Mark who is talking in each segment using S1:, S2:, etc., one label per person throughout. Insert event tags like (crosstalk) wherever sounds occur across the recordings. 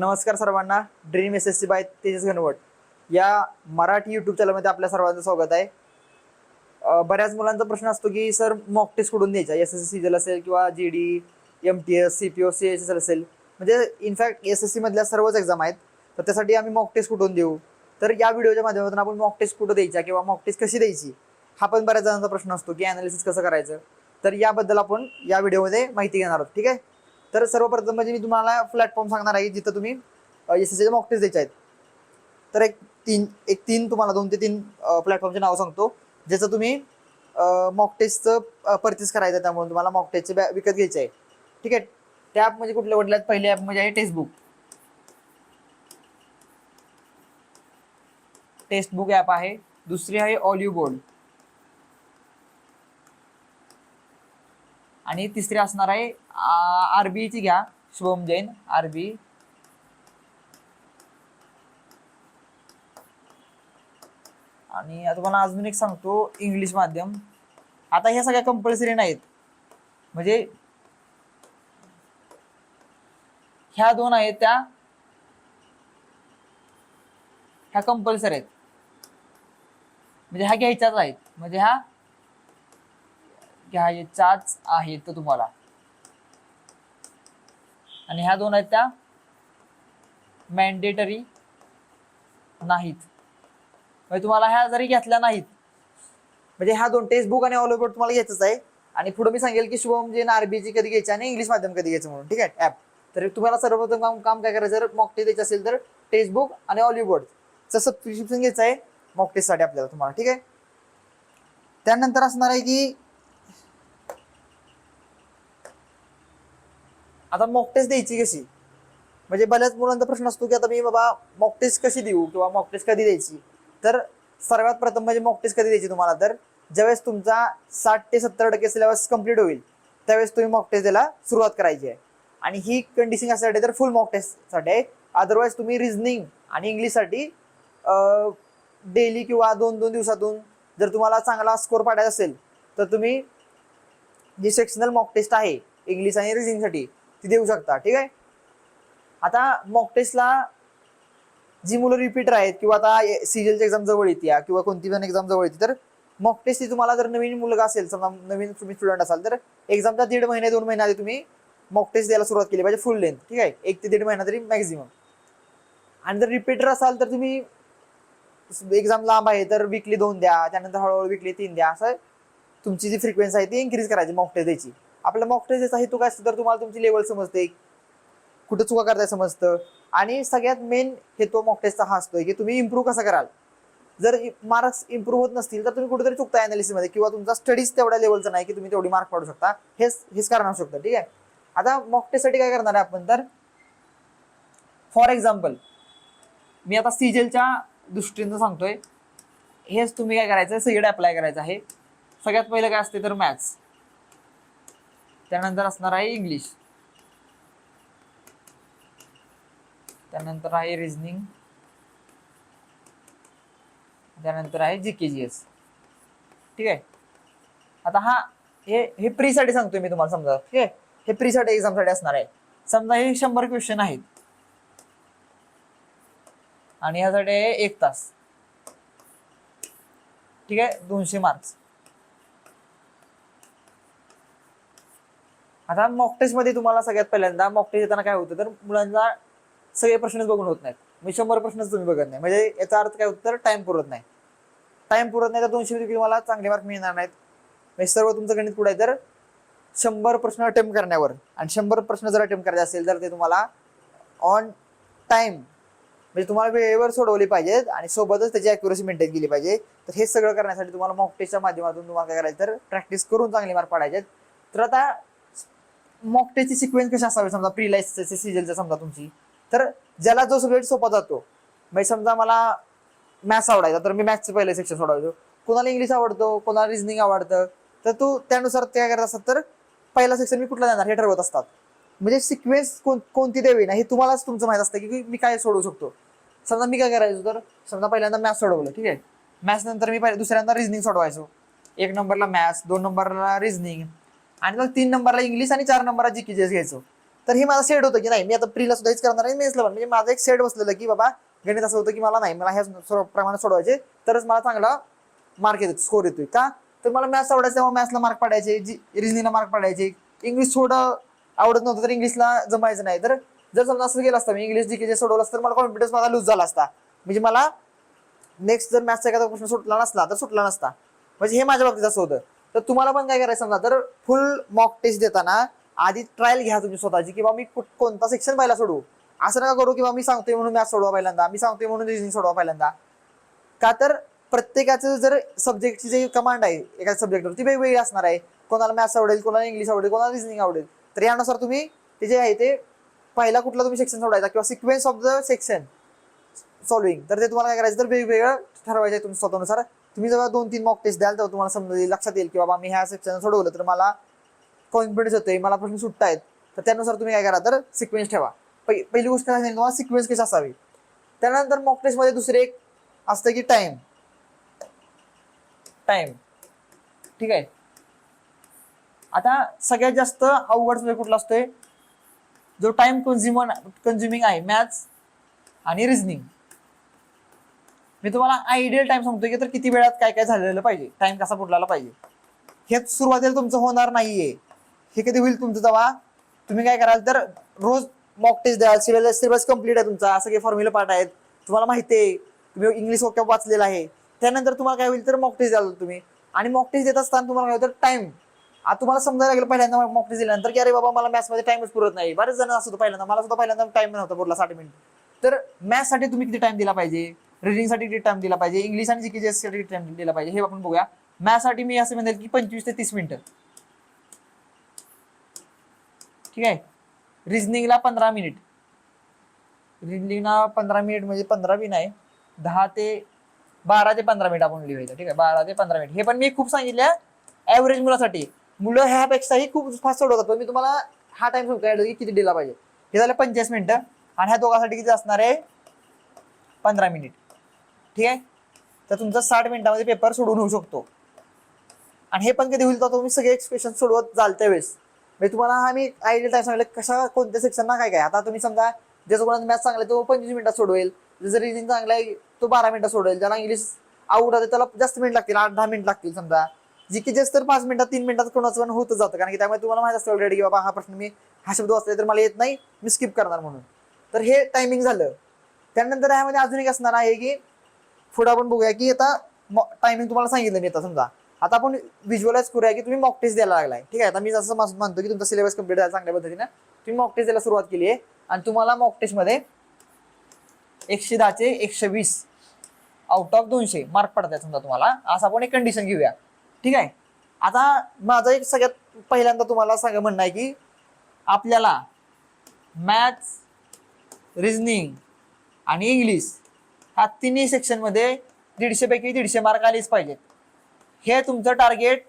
S1: नमस्कार सर्वांना. Dream S S C by Tejas Ghanwat. या मराठी यूट्यूब चॅनलमध्ये आपल्या सर्वांचं स्वागत आहे. बऱ्याच मुलांचा प्रश्न असतो की सर मॉक टेस्ट कुठून द्यायचा? एस एस सी असेल किंवा G D M T S C P O C S S असेल. म्हणजे इनफॅक्ट एस एस सीमधल्या सर्वच एक्झाम आहेत. तर त्यासाठी आम्ही मॉक टेस्ट कुठून देऊ? तर या व्हिडिओच्या माध्यमातून आपण मॉक टेस्ट कुठं द्यायचा किंवा मॉक टेस्ट कशी द्यायची? हा पण बऱ्याच जणांचा प्रश्न असतो की अनालिसिस कसं करायचं? तर याबद्दल आपण या व्हिडिओमध्ये माहिती घेणार आहोत. ठीक आहे? तर सर्वप्रथम म्हणजे मी तुम्हाला प्लॅटफॉर्म सांगणार आहे जिथं तुम्ही एस एस सीचे मॉक टेस्ट द्यायचे आहेत. तर एक तीन एक तीन तुम्हाला दोन ते तीन प्लॅटफॉर्मचे नाव सांगतो. ज्याचं तुम्ही मॉक टेस्टचं परचेस करायचं आहे त्यामुळे तुम्हाला मॉक टेस्टचे बॅ विकत घ्यायचे आहे. ठीक आहे? त्या ॲप म्हणजे कुठल्या वडल्यात पहिले ॲप म्हणजे आहे टेक्स्टबुक टेक्स्टबुक ॲप आहे. दुसरी आहे ऑलिव्ह बोर्ड आणि तिसरी असणार आहे आरबीची घ्या. शुभम जैन आरबी. आणि तुम्हाला अजून एक सांगतो इंग्लिश माध्यम. आता ह्या सगळ्या कंपल्सरी नाहीत. म्हणजे ह्या दोन आहेत त्या. ह्या कंपल्सरी आहेत. म्हणजे ह्या घ्यायच्याच आहेत. म्हणजे ह्या घ्यायच्याच आहेत तुम्हाला? आणि ह्या दोन आहेत त्या? मॅन्डेटरी नाहीत. म्हणजे तुम्हाला ह्या जरी घेतल्या नाहीत म्हणजे ह्या दोन टेक्स्ट बुक आणि ऑल ओव्हर तुम्हाला घ्यायचंच आहे. आणि पुढे मी सांगेल की शुभम जे आरबीजी कधी घ्यायची आणि इंग्लिश माध्यम कधी घ्यायचं म्हणून ठीक आहे? ऍप तर तुम्हाला सर्वप्रथम काम काम काय करायचं? जर मॉक टेस्ट द्यायचं असेल तर टेक्स्ट बुक आणि ऑलिव्ह बोर्डचं सबस्क्रिप्शन घ्यायचं आहे मॉक टेस्टसाठी आपल्याला तुम्हाला ठीक आहे? त्यानंतर असणार आहे की आता मॉक टेस्ट द्यायची कशी? म्हणजे बऱ्याच मुलांचा प्रश्न असतो की आता मी बाबा मॉक टेस्ट कशी देऊ किंवा मॉक टेस्ट कधी द्यायची? तर सर्वात प्रथम म्हणजे मॉक टेस्ट कधी द्यायची तुम्हाला? तर ज्यावेळेस तुमचा साठ ते सत्तर टक्के सिलेबस कंप्लीट होईल त्यावेळेस तुम्ही मॉक टेस्ट द्यायला सुरुवात करायची आहे. आणि ही कंडिशन यासाठी तर फुल मॉक टेस्टसाठी आहे. अदरवाईज तुम्ही रिझनिंग आणि इंग्लिशसाठी डेली किंवा दोन दोन दिवसातून जर तुम्हाला चांगला स्कोर पाडायचा असेल तर तुम्ही जी सेक्शनल मॉक टेस्ट आहे इंग्लिश आणि रिझनिंगसाठी ती देऊ शकता ठीक आहे? आता मॉक टेस्टला जी मुलं रिपीटर आहेत किंवा आता सिरियलची एक्झाम जवळ येते किंवा कोणती पण एक्झाम जवळ येते तर मॉक टेस्ट ही तुम्हाला जर नवीन मुलगा असेल समजा नवीन तुम्ही स्टुडंट असाल तर एक्झामचा दीड महिने दोन महिने आधी तुम्ही मॉक टेस्ट द्यायला सुरुवात केली पाहिजे फुल लेंथ ठीक आहे? एक ते दीड महिना तरी मॅक्झिमम आणि जर रिपीटर असाल तर तुम्ही एक्झाम लांब आहे तर विकली दोन द्या त्यानंतर हळूहळू विकली तीन द्या असं तुमची जी फ्रिक्वेन्सी आहे ती इन्क्रीज करायची मॉक टेस्ट द्यायची. आपला मॉक टेस्टचा हेतू काय असतो? तर तुम्हाला तुमची लेवल समजते. कुठं चुका करताय समजतं. आणि सगळ्यात मेन हेतू मॉक टेस्टचा हा असतोय की तुम्ही इम्प्रूव्ह कसा कराल? जर मार्क्स इम्प्रूव्ह होत नसतील तर तुम्ही कुठेतरी चुकता अनालिसिसमध्ये मध्ये किंवा तुमचा स्टडीज तेवढ्या लेवलचा नाही की तुम्ही तेवढी मार्क पाडू शकता. हेच हेच कारण असू शकतं ठीक आहे? आता मॉक टेस्टसाठी काय करणार आहे आपण तर? फॉर एक्झाम्पल मी आता सीजेलच्या दृष्टीनं सांगतोय. हेच तुम्ही काय करायचं? सगळीकडे अप्लाय करायचं आहे. सगळ्यात पहिलं काय असते तर मॅथ्स त्यानंतर असणार आहे इंग्लिश त्यानंतर आहे रिझनिंग त्यानंतर आहे जी के जी एस ठीक आहे? आता हा हे हे प्रीसाठी सांगतोय मी तुम्हाला समजा. ठीक आहे? हे प्रीसाठी एक्झामसाठी असणार आहे. समजा हे शंभर क्वेश्चन आहेत. आणि ह्यासाठी एक तास. ठीक आहे? दोनशे मार्क्स आता मॉक टेस्टमध्ये तुम्हाला सगळ्यात पहिल्यांदा मॉक टेस्ट येताना काय होतं तर मुलांचा सगळे प्रश्नच बघून होत नाहीत. मी शंभर प्रश्नच तुम्ही बघत नाही. म्हणजे याचा अर्थ काय होतं तर टाइम पुरत नाही. टाइम पुरत नाही तर दोनशे देखील तुम्हाला चांगले मार्क मिळणार नाहीत. म्हणजे सर्व तुमचं गणित पुढे आहे तर शंभर प्रश्न अटेम्प्ट करण्यावर. आणि शंभर प्रश्न जर अटेम्प्ट करायचे असेल तर ते तुम्हाला ऑन टाइम म्हणजे तुम्हाला वेळेवर सोडवले पाहिजेत आणि सोबतच त्याची अॅक्युरेसी मेंटेन केली पाहिजे. तर हे सगळं करण्यासाठी तुम्हाला मॉक टेस्टच्या माध्यमातून तुम्हाला काय करायचं तर प्रॅक्टिस करून चांगले मार्क पाडायचे तर आता मॉकटेची सिक्वेन्स कशी असावी? समजा प्री लायसन्सचे सिजलचा समजा तुमची तर ज्याला जो सब्जेक्ट सोपा जातो म्हणजे समजा मला मॅथ्स आवडायचा तर मी मॅथ्सचं पहिलं सेक्शन सोडवायचो. कोणाला इंग्लिश आवडतो कोणाला रिझनिंग आवडतं तर तू त्यानुसार ते काय करत असतात तर पहिला सेक्शन मी कुठला जाणार हे ठरवत असतात. म्हणजे सिक्वेन्स कोण कोणती द्यावी ना हे तुम्हालाच तुमचं माहीत असतं की मी काय सोडवू शकतो. समजा मी काय करायचो तर समजा पहिल्यांदा मॅथ्स सोडवलं ठीक आहे? मॅथ्स नंतर मी पहिल्या दुसऱ्यांदा रिझनिंग सोडवायचो. एक नंबरला मॅथ्स दोन नंबरला रिझनिंग आणि मग तीन नंबरला इंग्लिश आणि चार नंबरला जी केजेस घ्यायचो. तर हे माझं सेट होतं की नाही मी आता प्रीला सुद्धा हेच करणार आहे मेन्सला पण म्हणजे माझं एक सेट बसलेलं की बाबा गणित असं होतं की मला नाही मला ह्या प्रमाणे प्रमाणात सोडवायचे तरच मला चांगला मार्क येतो स्कोर येतोय. का? तर मला मॅथ्स आवडायचं तेव्हा मॅथ्सला मार्क पडायचे जी रिजनिंगला मार्क पडायचे. इंग्लिश थोडं आवडत नव्हतं तर इंग्लिशला जमायचं नाही. तर जर समजा असं गेलं असतं मी इंग्लिश जी जे सोडवलं असतं तर मला कॉन्फिडन्स माझा लूज झाला असता. म्हणजे मला नेक्स्ट जर मॅथ्सचा एखादा प्रश्न सुटला नसला तर सुटला नसता. म्हणजे हे माझ्या बाबतीत असं होतं. तर तुम्हाला पण काय करायचं समजा तर फुल मॉक टेस्ट देताना आधी ट्रायल घ्या तुम्ही स्वतःची किंवा मी कुठ- कोणता सेक्शन पहिला सोडू? असं नका करू किंवा मी सांगतोय म्हणून मॅथ सोडवा पहिल्यांदा मी सांगतोय म्हणून रिजनिंग सोडवा पहिल्यांदा. का तर प्रत्येकाचं जर सब्जेक्टची जी कमांड आहे एका सब्जेक्टवर ती वेगवेगळी असणार आहे. कोणाला मॅथ्स आवडेल कोणाला इंग्लिश आवडेल कोणाला रिजनिंग आवडेल. तर यानुसार तुम्ही ते जे आहे ते पहिला कुठला तुम्ही सेक्शन सोडायचा किंवा sequence of the section solving तर ते तुम्हाला काय करायचं तर वेगवेगळं ठरवायचं आहे तुमच्या स्वतःनुसार. तुम्ही जेव्हा दोन तीन मॉक टेस्ट द्याल तेव्हा तुम्हाला समजा लक्षात येईल की बाबा मी ह्या सेक्शन सोडवलं तर मला कॉन्फिडन्स येतोय मला प्रश्न सुटतायत. तर त्यानुसार तुम्ही काय करा तर सिक्वेन्स ठेवा. पहिली गोष्ट काय तुम्हाला सिक्वेन्स कशी असावी? त्यानंतर मॉक टेस्टमध्ये दुसरे एक असतं की टाइम टाइम ठीक आहे? आता सगळ्यात जास्त अवघड वेळ कुठला असतोय? जो टाइम कन्झ्युमन कन्झ्युमिंग आहे मॅथ्स आणि रिझनिंग मी तुम्हाला आयडियल टाइम सांगतोय की तर किती वेळात काय काय झालेलं पाहिजे? टाइम कसा बुडलाला पाहिजे? हेच सुरुवातीला तुमचं होणार नाहीये. हे कधी होईल तुमचं जेव्हा तुम्ही काय कराल तर रोज मॉक टेस्ट द्याल सिलेबस सिलेबस कंप्लीट आहे तुमचा. सगळे फॉर्म्युला पार्ट आहेत. तुम्हाला माहिती आहे. तुम्ही इंग्लिश वक्या वाचलेला आहे. त्यानंतर तुम्हाला काय होईल तर मॉक टेस्ट द्याल तुम्ही. आणि मॉक टेस्ट देत असताना तुम्हाला काय होतं? टाइम आता तुम्हाला समजायला लागलं पहिल्यांदा मॉक टेस्ट दिल्यानंतर की अरे बाबा मला मॅथ्समध्ये टाइमच पुरत नाही. बरेच जण असतो पहिल्यांदा. मला सुद्धा पहिल्यांदा टाइम नव्हता बोलला साठ मिनिट तर मॅथ्ससाठी तुम्ही किती टाइम दिला पाहिजे? रिडिंगसाठी किती टाइम दिला पाहिजे. इंग्लिश आणि जीके साठी किती टाइम दिला पाहिजे. हे आपण बघूया. मॅथसाठी मी असं म्हणेल की पंचवीस ते तीस मिनिटं. ठीक आहे? रिजनिंगला पंधरा मिनिट रिजनिंगला पंधरा मिनिट म्हणजे पंधरा बी नाही. दहा ते बारा ते पंधरा मिनिट आपण लिहायचं ठीक आहे? बारा ते पंधरा मिनिट हे पण मी खूप सांगितलं ॲव्हरेज मुलासाठी. मुलं ह्यापेक्षाही खूप फास्ट सोडवतात पण मी तुम्हाला हा टाइम की किती दिला पाहिजे? हे झालं पंचवीस मिनिटं. आणि ह्या दोघांसाठी किती असणार आहे? पंधरा मिनिट ठीक आहे? तर तुमचा साठ मिनिटामध्ये पेपर सोडून होऊ शकतो. आणि हे पण कधी होईल तर तुम्ही सगळे क्वेश्चन सोडवत जाल त्यावेळेस म्हणजे तुम्हाला हा मी आयडिया टाइम सांगितलं कशा कोणत्या सेक्शनना काय काय? आता तुम्ही समजा ज्याचा कोणाचा मॅथ चांगला आहे तो पंचवीस मिनिटात सोडवेल. ज्याचं रिजनिंग चांगला आहे तो बारा मिनिटात सोडवेल. ज्याला इंग्लिश आउट आहे त्याला जास्त मिनिट लागतील आठ दहा मिनिट लागतील समजा. जी की जास्त तर पाच मिनिटात तीन मिनिटात कोणाचं पण होतं जातं. कारण की त्यामुळे तुम्हाला माहिती असतं ऑलरेडी की बाबा हा प्रश्न मी हा शब्द वाचला तर मला येत नाही मी स्किप करणार म्हणून. तर हे टायमिंग झालं. त्यानंतर यामध्ये अजून एक असणार आहे की पुढे आपण बघूया की आता टायमिंग तुम्हाला सांगितलं मी आता समजा. आता आपण व्हिज्युअलाइज करूया की तुम्ही मॉक टेस्ट द्यायला लागलाय. ठीक आहे? आता मी जसं म्हणतो मानतो की तुमचा सिलेबस कंप्लीट आहे चांगल्या पद्धतीने. तुम्ही मॉक टेस्ट द्यायला सुरुवात केली आहे. आणि तुम्हाला मॉक टेस्टमध्ये एकशे दहाचे एकशे वीस आउट ऑफ दोनशे मार्क पडतात समजा तुम्हाला. असं आपण एक कंडिशन घेऊया. ठीक आहे? आता माझं एक सगळ्यात पहिल्यांदा तुम्हाला सांग म्हणणं आहे की आपल्याला मॅथ्स रिजनिंग आणि इंग्लिश हा तिन्ही सेक्शनमध्ये दीडशे पैकी दीडशे मार्क आलेच पाहिजेत. हे तुमचं टार्गेट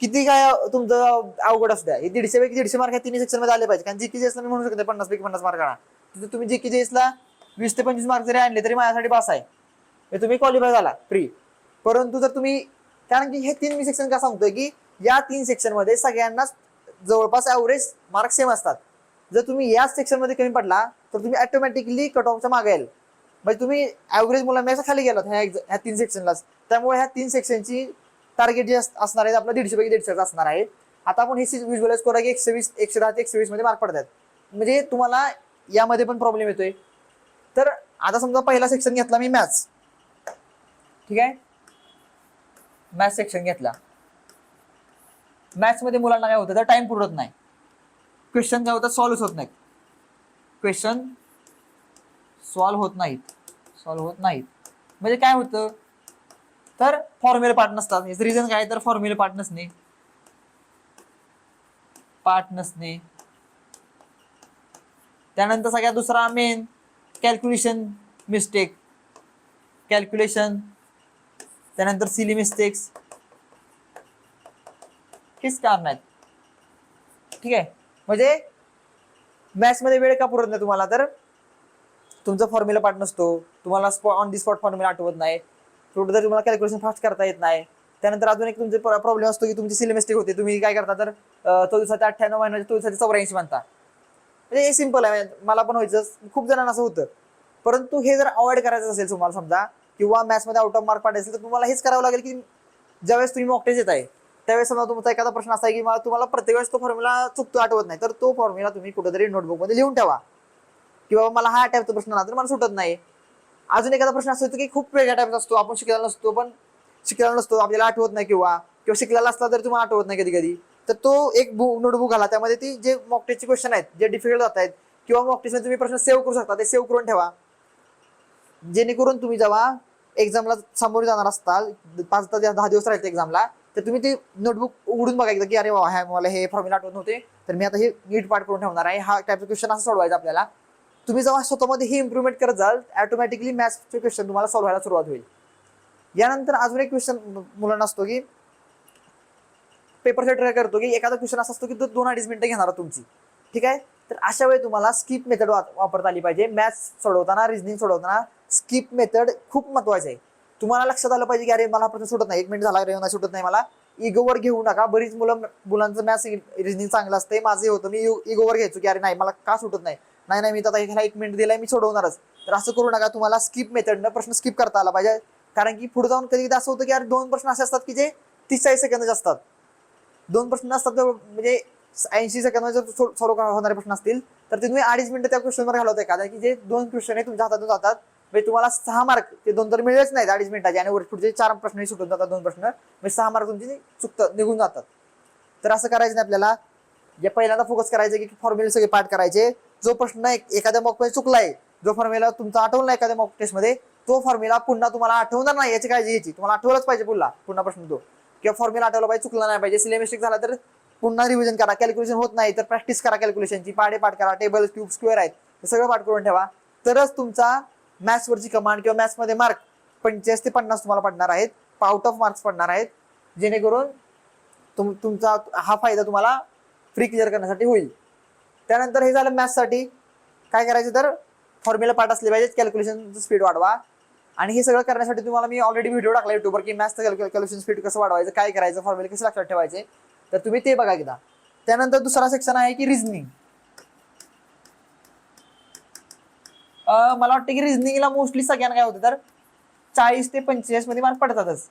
S1: किती काय तुमचं अवघड असू द्या. हे दीडशे पैकी दीडशे मार्क ह्या तिन्ही सेक्शनमध्ये आले पाहिजे कारण जीके जेसला मी म्हणू शकते पन्नास पैकी पन्नास मार्क आणा. तिथे तुम्ही जीके जेसला वीस ते पंचवीस मार्क जरी आणले तरी माझ्यासाठी पास आहे. हे तुम्ही क्वालिफाय झाला फ्री परंतु जर तुम्ही कारण की हे तीन मी सेक्शन का सांगतोय की या तीन सेक्शनमध्ये सगळ्यांनाच जवळपास ॲव्हरेज मार्क सेम असतात. जर तुम्ही याच सेक्शनमध्ये कमी पडला तर तुम्ही ऑटोमॅटिकली कट ऑफच्या मागे याल. म्हणजे तुम्ही ॲव्हरेज मुलांपेक्षा खाली गेलात ह्या ह्या तीन सेक्शनलाच त्यामुळे ह्या तीन सेक्शनची टार्गेट जे अस- असणार आहे आपलं दीडशे पैकी दीडशेच असणार आहे. आता आपण हे विज्युअलाइज करू की एकशे वीस एकशे दहा ते एकशे वीसमध्ये मार्क पडतात म्हणजे तुम्हाला यामध्ये पण प्रॉब्लेम येतोय. तर आता समजा पहिला सेक्शन घेतला मी मॅथ्स ठीक आहे? मॅथ्स सेक्शन घेतला. मॅथ्समध्ये मुलांना काय होतं? तर टाइम पुरत नाही. क्वेश्चन काय होतात? सॉल्व्ह होत नाहीत. क्वेश्चन सॉल्व्ह होत नाहीत. सॉल्व्ह होत नाहीत. म्हणजे काय होतं? तर फॉर्म्युले पार्ट नसतात. याचं रिझन काय तर फॉर्म्युले पार्ट नसणे. पार्ट नसणे. त्यानंतर सगळ्यात दुसरा मेन कॅल्क्युलेशन मिस्टेक कॅल्क्युलेशन त्यानंतर सिली मिस्टेक्स हेच कारण आहेत. ठीक आहे? म्हणजे मॅथ्समध्ये वेळ का पुरत नाही तुम्हाला? तर तुमचा फॉर्म्युला पार्ट नसतो. तुम्हाला ऑन दी स्पॉट फॉर्म्युला आठवत नाही. थोडं जर तुम्हाला कॅल्क्युलेशन फास्ट करता येत नाही. त्यानंतर अजून एक तुमचे प्रॉब्लेम असतो की तुमची सिली मिस्टेक होते. तुम्ही काय करता तर अं, तो दिवसाचे अठ्ठ्याण्णव महिन्याचे तो दिवसाचे चौऱ्याऐंशी म्हणता. म्हणजे हे सिंपल आहे. मला पण व्हायचं. खूप जणांना असं होतं. परंतु हे जर अवॉइड करायचं असेल तुम्हाला समजा किंवा मॅथ्समध्ये आउट ऑफ मार्क पाडायचे असेल तर तुम्हाला हेच करावं लागेल की ज्यावेळेस तुम्ही मॉक येत आहे त्यावेळेस समजा तुमचा एखादा प्रश्न असा आहे की मला तुम्हाला प्रत्येक वेळेस तो फॉर्म्युला चुकतो आठवत नाही. तर तो फॉर्म्युला तुम्ही कुठेतरी नोटबुकमध्ये लिहून ठेवा. किंवा मला हा टाईपचा प्रश्न आला तर मला सुटत नाही. अजून एखादा प्रश्न असतो की खूप वेगळ्या टाईपचा असतो आपण शिकलेला नसतो पण शिकलेला नसतो आपल्याला आठवत नाही किंवा किंवा शिकलेला असला तरी तुम्हाला आठवत नाही कधी कधी तर तो एक नोटबुक आला त्यामध्ये ती जे मॉकटेस्टचे क्वेश्चन आहेत जे डिफिकल्ट जात आहेत किंवा मॉकटेस्टमध्ये तुम्ही प्रश्न सेव्ह करू शकता ते सेव्ह करून ठेवा. जेणेकरून तुम्ही जेव्हा एक्झामला समोर जाणार असताल पाच तास दहा दिवस राहते एक्झामला तर तुम्ही ते नोटबुक उघडून बघा एकदा की अरे वा ह्या मला हे फॉर्म्युला आठवत नव्हते तर मी आता हे नीट पाठ करून ठेवणार आहे. हा टाईपचा क्वेश्चन असं सोडवायचा आपल्याला. तुम्ही जेव्हा स्वतःमध्ये हे इम्प्रुव्हमेंट करत जाल ऑटोमॅटिकली मॅथ्सचे क्वेश्चन तुम्हाला सॉल्व्ह व्हायला सुरुवात होईल. यानंतर अजून एक क्वेश्चन मुलांना असतो की पेपर ट्राय करतो की एखादा क्वेश्चन असा असतो की तो दोन अडीच मिनिटं घेणार तुमची. ठीक आहे? तर अशा वेळी तुम्हाला स्किप मेथड वापरता आली पाहिजे. मॅथ्स सोडवताना रिझनिंग सोडवताना स्किप मेथड खूप महत्वाची आहे. तुम्हाला लक्षात आलं पाहिजे की अरे मला प्रश्न सुटत नाही. एक मिनिट झाला रे सुटत नाही मला. इगोवर घेऊ नका. बरीच मुलं मुलांचं मॅथ्स रिझनिंग चांगलं असते माझं होतं. मी इगोवर घ्यायचो की अरे नाही मला का सुटत नाही? नाही नाही मी तर आता ह्याला एक मिनिट दिलाय मी सोडवणारच. तर असं करू नका तुम्हाला स्किप मेथडनं प्रश्न स्किप करता आला पाहिजे. कारण की पुढे जाऊन कधी कधी असं होतं की अरे दोन प्रश्न असे असतात की जे तीस चाळीस सेकंदाचे असतात. दोन प्रश्न असतात म्हणजे ऐंशी सेकंद जर होणारे प्रश्न असतील तर ते तुम्ही अडीच मिनिटं त्या क्वेश्चनवर घालवताय आहे कारण की जे दोन क्वेश्चन आहे तुमच्या हातातून जातात. म्हणजे तुम्हाला सहा मार्क ते दोन तर मिळेच नाहीत अडीच मिनिटाचे आणि वर पुढचे चार प्रश्न सुटून जातात दोन प्रश्न. म्हणजे सहा मार्क तुमचे चुकतात निघून जातात. तर असं करायचं नाही आपल्याला. जे पहिल्यांदा फोकस करायचं की फॉर्म्युले सगळे पाठ करायचे जो प्रश्न एखाद्या मॉकमध्ये चुकलाय जो फॉर्म्युला तुमचा आठवला एखाद्या मॉक टेस्टमध्ये तो फॉर्म्युला पुन्हा तुम्हाला आठवणार नाही याची काळजी घ्यायची. तुम्हाला आठवलंच पाहिजे पुन्हा पुन्हा प्रश्न तो. किंवा फॉर्म्युला आठवला पाहिजे चुकला नाही पाहिजे सिलेमिस्टिक झाला तर पुन्हा रिव्हिजन करा. कॅल्क्युलेशन होत नाही तर प्रॅक्टिस करा कॅल्क्युलेशनची पाडे पाठ करा टेबल क्यूब स्क्वेअर आहेत हे सगळं पाठ करून ठेवा. तरच तुमचा मॅथ्स वरची कमांड किंवा मॅथ्समध्ये मार्क पंचेचाळीस ते पन्नास तुम्हाला पडणार आहेत. आउट ऑफ मार्क्स पडणार आहेत. जेणेकरून तुम तुमचा हा फायदा तुम्हाला फ्री क्लिअर करण्यासाठी होईल. त्यानंतर हे झालं मॅथ्ससाठी काय करायचं तर फॉर्म्युला पाठ असले पाहिजे कॅल्क्युलेशन स्पीड वाढवा. आणि हे सगळं करण्यासाठी तुम्हाला मी ऑलरेडी व्हिडिओ टाकला युट्यूबवर की मॅथ्स कॅल्क्युलेशन स्पीड कसं वाढवायचं काय करायचं फॉर्म्युले कसं लक्षात ठेवायचे तर तुम्ही ते बघा एकदा. त्यानंतर दुसरा सेक्शन आहे की रिझनिंग मला वाटतं की रिझनिंगला मोस्टली सगळ्यांना काय होतं तर चाळीस ते पंचेचाळीसमध्ये मार्क पडतातच.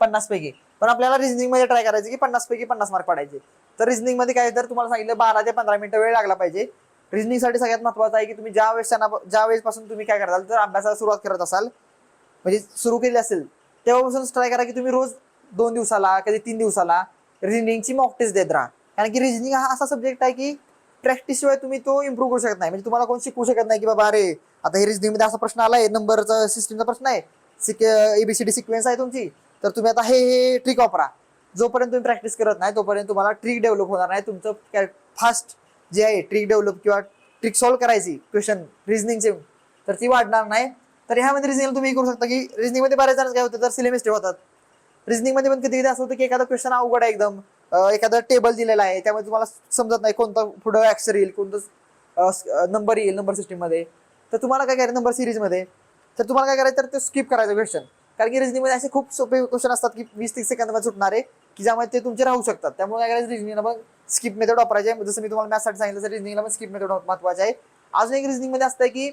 S1: पन्नास पैकी. पण आपल्याला रिझनिंगमध्ये ट्राय करायचं की पन्नास पैकी पन्नास मार्क पडायचे. तर रिझनिंगमध्ये काय तर तुम्हाला सांगितलं बारा ते पंधरा मिनिटं वेळ लागला पाहिजे रिझनिंगसाठी सगळ्यात महत्वाचं आहे की तुम्ही ज्या वेळेस ज्या वेळेसपासून तुम्ही काय कराल तर अभ्यासाला सुरुवात करत असाल म्हणजे सुरू केली असेल तेव्हापासून ट्राय करा की तुम्ही रोज दोन दिवसाला कधी तीन दिवसाला रिझनिंगची मॉक टेस्ट देत राहा. कारण की रिझनिंग हा असा सब्जेक्ट आहे की प्रॅक्टिस शिवाय तुम्ही तो इम्प्रूव्ह करू शकत नाही. म्हणजे तुम्हाला कोण शिकवू शकत नाही की बाबा अरे आता हे रिझनिंगमध्ये असा प्रश्न आलाय नंबरचा सिस्टमचा प्रश्न आहे एबीसीडी सिक्वेन्स आहे तुमची तर तुम्ही आता हे हे ट्रिक वापरा. जोपर्यंत तुम्ही प्रॅक्टिस करत नाही तोपर्यंत तुम्हाला ट्रिक डेव्हलप होणार नाही. तुमचं फास्ट जे आहे ट्रिक डेव्हलप किंवा ट्रिक सॉल्व्ह करायची क्वेश्चन रिझनिंगचे तर ती वाढणार नाही. तर ह्यामध्ये रिझनिंग तुम्ही करू शकता की रिझनिंगमध्ये बऱ्याच जण काय होतं तर सिलेमिस्टे होतात. रिजनिंगमध्ये पण कधी कधी असं होतं की एखादा क्वेश्चन अवघड आहे एकदम. एखादं एखादा टेबल दिलेला आहे त्यामध्ये तुम्हाला समजत नाही कोणता पुढं ऍक्सर येईल कोणतं नंबर येईल नंबर सिस्टीममध्ये तर तुम्हाला काय करायचं नंबर सिरीजमध्ये तर तुम्हाला काय करायचं तर ते स्किप करायचं क्वेश्चन कारण की रिजनिंगमध्ये असे खूप सोपे क्वेश्चन असतात की वीस तीस सेकंदामध्ये सुटणारे. की ज्यामध्ये ते तुमचे राहू शकतात. त्यामुळे काय करायचं रिझनिंगला मग स्किप मेथड वापरायचे जसं मी तुम्हाला मॅथसाठी सांगितलं तर रिझनिंगला पण स्किप मेथड महत्त्वाचे आहे. अजून एक रिझनिंगमध्ये असतं की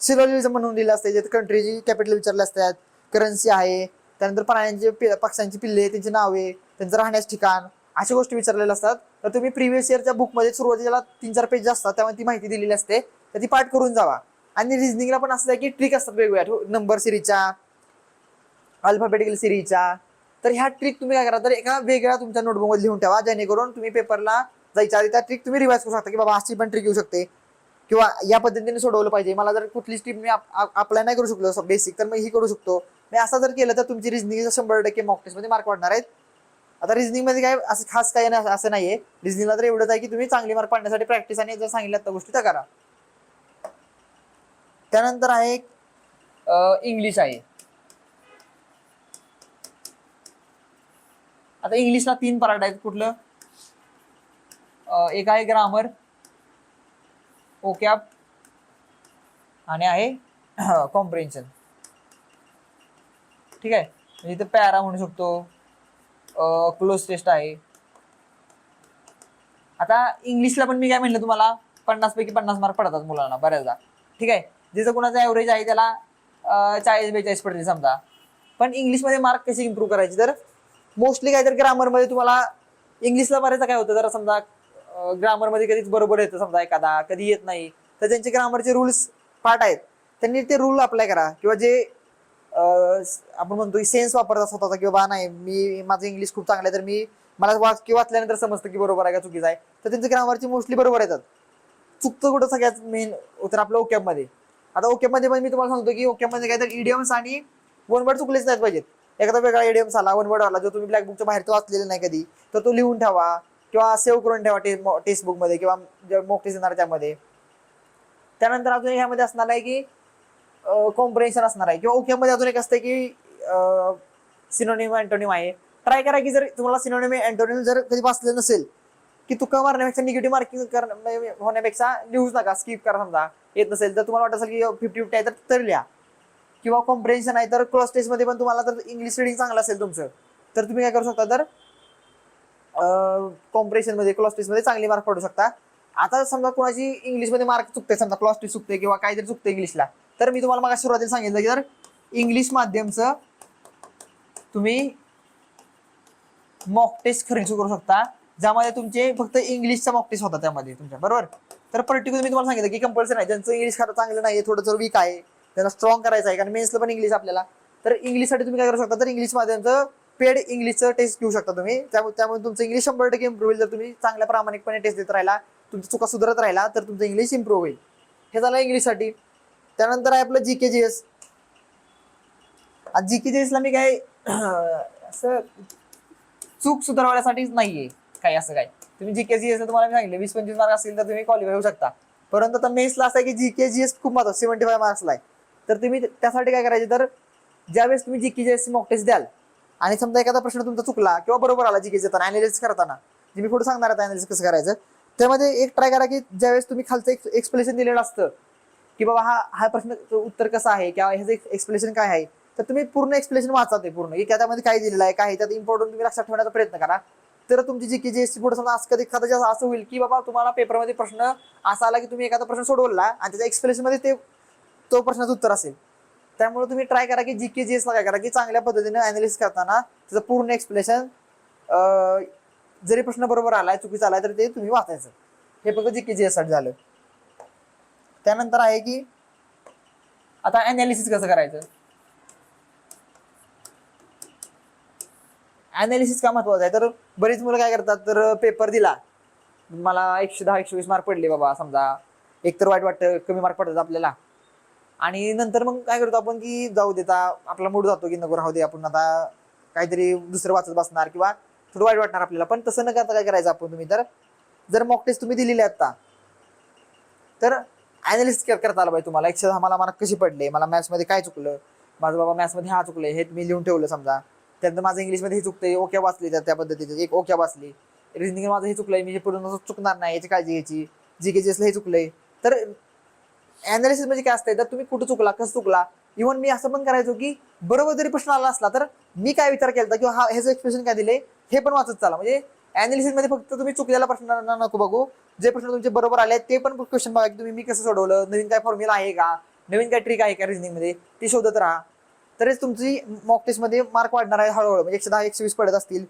S1: सिलोलिझम म्हणून दिलं असते ज्यात कंट्रीची कॅपिटल विचारले असतात करन्सी आहे त्यानंतर प्राण्यांचे पक्ष्यांची पिल्ले त्यांची नावे त्यांचं राहण्याचं ठिकाण अशा गोष्टी विचारलेल्या असतात. तर तुम्ही प्रिव्हियस इयरच्या बुकमध्ये सुरुवातीला तीन चार पेज असतात त्यामध्ये ती माहिती दिलेली असते तर ती पाठ करून जावा. आणि रिझनिंगला पण असं आहे की ट्रिक असतात वेगवेगळ्या. नंबर सिरीजच्या अल्फाबेटिकल सिरीजच्या तर ह्या ट्रिक तुम्ही काय करा तर एका वेगळ्या तुमच्या नोटबुकमध्ये लिहून ठेवा जेणेकरून तुम्ही पेपरला जायच्या आधी त्या ट्रिक तुम्ही रिवाईज करू शकता की बाबा अशी पण ट्रिक येऊ शकते. किंवा या पद्धतीने सोडवलं पाहिजे. मला जर कुठली ट्रिक मी अप्लाय नाही करू शकलो बेसिक तर मग ही करू शकतो. मी असं जर केलं तर तुमची रिझनिंग शंभर टक्के मॉक टेस्टमध्ये मार्क वाढणार आहेत. आता रिजनिंगमध्ये काय असं खास काही नाही असं नाहीये. रिझनिंगला तर एवढंच आहे की तुम्ही चांगली मार्क पाडण्यासाठी प्रॅक्टिस आणि जर सांगितल्या त्या गोष्टी त्या करा. त्यानंतर आहे इंग्लिश आहे. आता इंग्लिशला तीन पार्ट आहेत कुठलं? एक आहे ग्रामर ओकॅप आणि आहे कॉम्प्रेन्शन ठीक आहे? म्हणजे इथं पॅरा म्हणू शकतो. क्लोज टेस्ट आहे. आता इंग्लिशला पण मी काय म्हणलं तुम्हाला? पन्नास पैकी पन्नास मार्क पडतात मुलांना बऱ्याचदा. ठीक आहे? जिथं कुणाचा ॲव्हरेज आहे त्याला चाळीस बेचाळीस पडतील समजा. पण इंग्लिशमध्ये मार्क कसे इम्प्रूव्ह करायचे तर? मोस्टली काय तर ग्रामरमध्ये तुम्हाला इंग्लिशला बऱ्याच काय होतं जरा समजा ग्रामरमध्ये कधीच बरोबर येतं समजा एखादा कधी येत नाही तर त्यांचे ग्रामरचे रुल्स पार्ट आहेत. त्यांनी ते रूल अप्लाय करा. किंवा जे आपण म्हणतो सेन्स वापरता स्वतःचा किंवा बा नाही मी माझं इंग्लिश खूप चांगलं आहे तर मी मला वाक्य वाचल्यानंतर समजतं की बरोबर आहे का चुकीचं आहे. तर त्यांचे ग्रामरचे मोस्टली बरोबर येतात. चुकतं कुठं सगळ्यात मेन तर आपलं ओकॅब आता ओकेमध्ये पण मी तुम्हाला सांगतो की ओकेमध्ये काय काहीतरी इडियम्स आणि वन वर्ड चुकलेच नाहीत पाहिजेत. एखादा वेगळा एडियम आला वनवर्ड आला जो तुम्ही ब्लॅकबुकच्या बाहेर तो वाचलेला नाही कधी तर तो लिहून ठेवा किंवा सेव्ह करून ठेवा टेक्स्टबुकमध्ये किंवा मॉक टेस्ट येणार त्यामध्ये. त्यानंतर अजून ह्यामध्ये असणार आहे की कॉम्प्रेन्शन असणार आहे. किंवा ओके मध्ये अजून एक असतं की सिनोनिम अँटोनिम आहे. ट्राय करा की जर तुम्हाला सिनोनिम अँटोनिम जर कधी वाचलं नसेल की तुका मारण्यापेक्षा निगेटिव्ह मार्किंग कर म्हणजे होण्यापेक्षा लिहूच नका स्किप करा समजा. येत नसेल तर तुम्हाला वाटत असेल की फिफ्टी फिफ्टी आहे तर तर लिहा. किंवा कॉम्प्रेन्शन आहे तर क्लॉस टेस्टमध्ये पण तुम्हाला जर इंग्लिश रिडिंग चांगलं असेल तुमचं. तर तुम्ही काय करू शकता तर कॉम्प्रेशनमध्ये क्लॉस टेस्टमध्ये चांगले मार्क पडू शकता. आता समजा कोणाची इंग्लिशमध्ये मार्क चुकते समजा क्लॉस टेस्ट चुकते किंवा काहीतरी चुकते इंग्लिशला तर मी तुम्हाला मागा सुरुवातीला सांगितलं की जर इंग्लिश माध्यमचं तुम्ही मॉक टेस्ट खरेदी करू शकता. ज्यामध्ये तुमचे फक्त इंग्लिशचा मॉक टेस्ट होता त्यामध्ये तुमच्या बरोबर? तर पर्टिक्युलर मी तुम्हाला सांगितलं की कंपल्सरी नाही ज्यांचं इंग्लिश खरं चांगलं नाही थोडं वीक आहे त्यांना स्ट्रॉंग करायचं आहे. कारण मेन्सला पण इंग्लिश आपल्याला. तर इंग्लिशसाठी तुम्ही काय करू शकता? तर इंग्लिश माध्यमचं पेड इंग्लिशचं टेस्ट घेऊ शकता तुम्ही. त्यामुळे त्यामुळे तुमचं इंग्लिश शंभर टक्के इम्प्रूव्ह होईल. जर तुम्ही चांगल्या प्रामाणिकपणे टेस्ट देत राहिला तुमची चुका सुधारत राहिला तर तुमचं इंग्लिश इम्प्रूव्ह होईल. हे झालं इंग्लिशसाठी त्यानंतर आहे आपलं जी के जी एस जी के जी एसला मी काय (clears throat) असं चूक सुधारवण्यासाठीच नाहीये. काय असं काय तुम्ही जी के जी एस तुम्हाला मी सांगितलं वीस पंचवीस मार्क असेल तर तुम्ही क्वालिफाय होऊ शकता. परंतु आता मेन्सला असं आहे की जी के जी एस खूप महत्वाचं सेव्हन्टी फाय मार्क्सला आहे. तर तुम्ही त्यासाठी काय करायचे? तर ज्यावेळेस तुम्ही जी के मॉक टेस्ट द्याल आणि समजा एखादा प्रश्न तुमचा चुकला किंवा बरोबर आला जी के जी अनालिसिस करताना जे मी पुढे सांगणार आहे अनालिसिस कसं करायचं? त्यामध्ये एक ट्राय करा की ज्यावेळेस तुम्ही खालचं एक एक्सप्लेनेशन दिलेलं असतं की बाबा हा हा प्रश्न उत्तर कसं आहे किंवा ह्याचं एक्सप्लेनेशन काय आहे तर तुम्ही पूर्ण एक्सप्लेनेशन वाचा ते पूर्ण की त्यामध्ये काय दिलेलं आहे काय त्यात इम्पॉर्टंट तुम्ही लक्षात ठेवण्याचा प्रयत्न करा. तर तुमची जी की जी एस पुढे समजा असं कधी एखादा असं होईल की बाबा तुम्हाला पेपरमध्ये प्रश्न असा आला की तुम्ही एखादा प्रश्न सोडवला आणि त्याच्या एक्सप्लेनेशनमध्ये ते तो प्रश्नाचं उत्तर असेल. त्यामुळे तुम्ही ट्राय करा की जी के जी एसला काय करा की चांगल्या पद्धतीने अनालिसिस करताना त्याचं पूर्ण एक्सप्लेनेशन जरी प्रश्न बरोबर आलाय चुकीचा आलाय तर ते तुम्ही वाचायचं. हे फक्त जी के जी एससाठी झालं. त्यानंतर आहे की आता अनालिसिस कसं करायचं? अनालिसिस का महत्वाचं आहे? तर बरीच मुलं काय करतात तर पेपर दिला. मला एकशे दहा एकशे वीस मार्क पडले बाबा समजा. एकतर वाईट वाटतं कमी मार्क पडतात आपल्याला. आणि नंतर मग काय करतो आपण की जाऊ देता आपला मूड जातो की नको राहू दे आपण आता काहीतरी दुसरं वाचत बसणार किंवा थोडं वाईट वाटणार आपल्याला. पण तसं न करता काय करायचं आपण तुम्ही. तर जर मॉक टेस्ट तुम्ही दिलेली आता तर अनालिसिस करता आलं पाहिजे तुम्हाला. एकशे दहा मला मार्क कशी पडले? मला मॅथ्समध्ये काय चुकलं? माझं बाबा मॅथ्समध्ये हा चुकलं हे मी लिहून ठेवलं समजा. त्यानंतर माझं इंग्लिशमध्ये हे चुकतंय ओके वाचली त्या त्या पद्धतीचे. एक ओके वाचली. रिझनिंग माझं हे चुकलंय मी हे पूर्ण चुकणार नाही याची काळजी घ्यायची. जी के जीएसला हे चुकलंय. तर अनालिसिस म्हणजे काय असतं तर तुम्ही कुठं चुकला कसं चुकला इव्हन मी असं पण करायचो की बरोबर जरी प्रश्न आला असला तर मी काय विचार केला किंवा हा ह्याचं एक्सप्रेशन काय दिले हे पण वाचत चाला. म्हणजे अनालिसिसमध्ये फक्त तुम्ही चुकलेला प्रश्न नको बघू. जे प्रश्न तुमचे बरोबर आले ते पण क्वेश्चन बघा की तुम्ही मी कसं सोडवलं नवीन काय फॉर्म्युला आहे का नवीन काय ट्रिक आहे का रिझनिंगमध्ये ते शोधत राहा. तरीच तुमची मॉक टेस्टमध्ये मार्क वाढणार आहे हळूहळू. म्हणजे एकशे दहा एकशे वीस पडत असतील.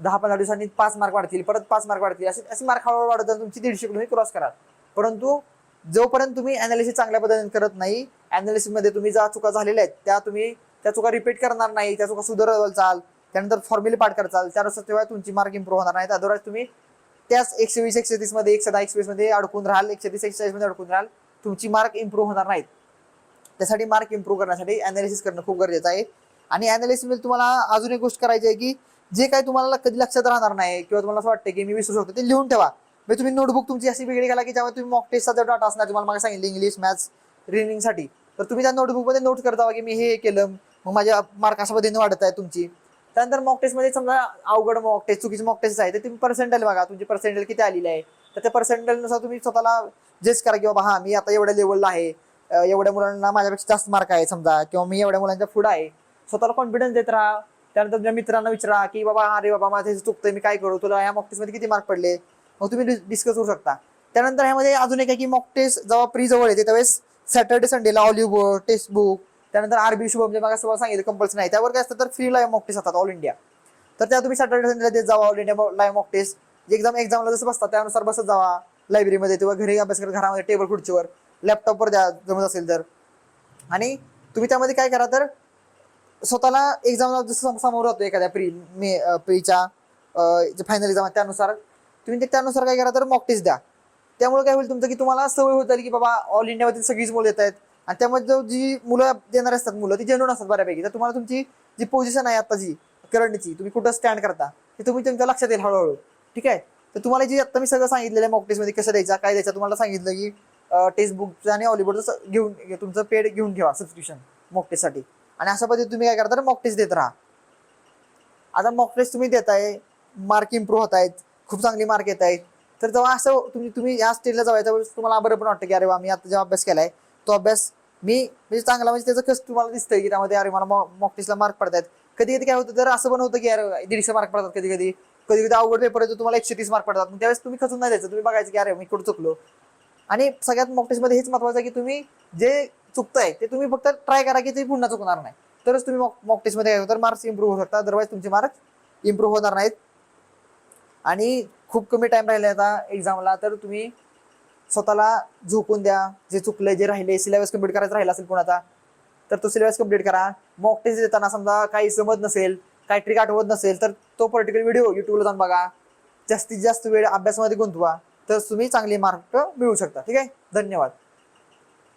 S1: दहा पंधरा दिवसांनी पाच मार्क वाढतील परत पाच मार्क वाढतील. असे असे मार्क हळूहळू वाढत तुमची दीडशे किलो क्रॉस करा परंतु जोपर्यंत तुम्ही अनालिसिस चांगल्या पद्धतीने करत नाही अनालिसिसमध्ये तुम्ही ज्या चुका झालेल्या आहेत त्या तुम्ही त्या चुका रिपीट करणार नाही त्या चुका सुधारत चाल त्यानंतर फॉर्म्युले पाठ करचाल त्यानुसार तेव्हा तुमची मार्क इम्प्रूव्ह होणार नाही अदरवाईज तुम्ही त्याच एकशे वीस एकशे तीसमध्ये एकशे दहा एकशे वीसमध्ये अडकून राहाल एकशे तीस एकशे चाळीसमध्ये अडकून राहाल तुमची मार्क इम्प्रूव्ह होणार नाहीत. त्यासाठी मार्क इम्प्रूव्ह करण्यासाठी अनालिसिस करणं खूप गरजेचं आहे. आणि अनालिसिसमध्ये तुम्हाला अजून एक गोष्ट करायची आहे की जे काही तुम्हाला कधी लक्षात राहणार नाही किंवा तुम्हाला असं वाटतं की मी विसरू शकतो ते लिहून ठेवा. म्हणजे तुम्ही नोटबुक तुमची अशी वेगळी घाला की ज्यामध्ये तुम्ही मॉक टेस्टचा डाटा असणार तुम्हाला मला सांगितलं इंग्लिश मॅथ्स रिडिंगसाठी तर तुम्ही त्या नोटबुकमध्ये नोट करता की मी हे केलं मग माझ्या मार्क अशा पद्धतीने वाढत आहे तुमची. त्यानंतर मॉक टेस्टमध्ये समजा अवघड मॉक टेस्ट चुकीची मॉक टेस्ट आहे तर तुम्ही पर्सेंटेज बघा तुमची पर्सेंटेज किती आलेली आहे. तर त्या पर्सेंटेजनुसार तुम्ही स्वतःला जज करा की बाबा हा मी आता एवढ्या लेवलला आहे एवढ्या मुलांना माझ्यापेक्षा जास्त मार्क आहे समजा किंवा मी एवढ्या मुलांच्या पुढं आहे. स्वतःला कॉन्फिडन्स देत राहा. त्यानंतर तुमच्या मित्रांना विचारा की बाबा अरे बाबा माझं हे चुकतंय मी काय करू? तुला या मॉक टेस्टमध्ये किती मार्क पडले? मग तुम्ही डिस्कस करू शकता. त्यानंतर ह्यामध्ये अजून एक आहे की मॉक टेस्ट जेव्हा प्री जवळ येते त्यावेळेस सॅटर्डे संडेला ऑलिव्ह टेक्स्ट बुक त्यानंतर आरबी शुभम जे मग तुम्हाला सांगितलं कंपल्सरी नाही. त्यावर काय असतं तर फ्री लाईव्ह मॉक टेस्ट असतात ऑल इंडिया तर त्या तुम्ही सॅटर्डे संडेला देत जावा all India live mock test exam एक्झामला जसं बसतात त्यानुसार बसत जावा लायब्ररीमध्ये किंवा घरी अभ्यास करत घरामध्ये टेबल खुर्चीवर लॅपटॉपवर द्या जमत असेल तर. आणि तुम्ही त्यामध्ये काय करा तर स्वतःला एक्झामला जसं समोर जातो एखाद्या प्री मे प्रीच्या जे फायनल एक्झाम त्यानुसार तुम्ही ते त्यानुसार काय करा तर मॉक टेस्ट द्या. त्यामुळे काय होईल तुमचं की तुम्हाला सवय होत की बाबा ऑल इंडियामधील सगळीच मुलं येत आहेत. आणि त्यामध्ये जो जी मुलं देणार असतात मुलं ती जेनून असतात बऱ्यापैकी. तर तुम्हाला तुमची जी पोझिशन आहे आताची करंटची तुम्ही कुठं स्टँड करता ते तुम्ही तुमच्या लक्षात येईल हळूहळू. ठीक आहे? तर तुम्हाला जी आता मी सगळं सांगितलेलं मॉक टेस्टमध्ये कसं द्यायचा काय द्यायचं तुम्हाला सांगितलं की टेक्स्ट बुकचं आणि ऑलिबोर्डचं घेऊन तुमचं पेड घेऊन ठेवा सबस्क्रिप्शन मॉक टेस्टसाठी आणि अशा पद्धतीने तुम्ही काय करता मॉक टेस्ट देत राहा. आता मॉक टेस्ट तुम्ही देताय मार्क इम्प्रूव्ह होत आहेत. खूप चांगली मार्क येत आहेत. तर जेव्हा असं तुम्ही तुम्ही या स्टेजला जावा त्यावेळेस तुम्हाला बरं पण वाटतं की अरे वा मी आता जेव्हा अभ्यास केलाय तो अभ्यास मी म्हणजे चांगला म्हणजे त्याचं कसं तुम्हाला दिसतंय की त्यामध्ये अरे मला मॉक टेस्टला मार्क पडतात कधी कधी काय होतं तर असं पण होतं की अरे दीडशे मार्क पडतात कधी कधी कधी कधी अवघड पेपर येतो तुम्हाला एकशे तीस मार्क पडतात. मग त्यावेळेस तुम्ही खचून नाही द्यायचं तुम्ही बघायचं की अरे मी कुठं चुकलो. आणि सगळ्यात मॉक टेस्टमध्ये हेच महत्वाचं आहे की तुम्ही जे चुकताय ते तुम्ही फक्त ट्राय करा की ते पुन्हा चुकणार नाही. तरच तुम्ही मॉक टेस्टमध्ये काय होतं मार्क्स इम्प्रूव्ह होऊ शकता अदरवाईज तुमचे मार्क्स इम्प्रूव्ह होणार नाहीत. आणि खूप कमी टाइम राहिले आता एक्झामला तर तुम्ही स्वतःला झोकून द्या. जे चुकलं जे राहिले सिलेबस कंप्लीट करायचं राहिला असेल कोणाचा तर तो सिलेबस कंप्लीट करा. मॉक टेस्ट देताना समजा काही समज नसेल काही ट्रिक आठवत नसेल तर तो पर्टिक्युलर व्हिडिओ युट्यूबला जाऊन बघा. जास्तीत जास्त वेळ अभ्यासामध्ये गुंतवा. तर तुम्ही चांगले मार्क मिळवू शकता. ठीक आहे? धन्यवाद.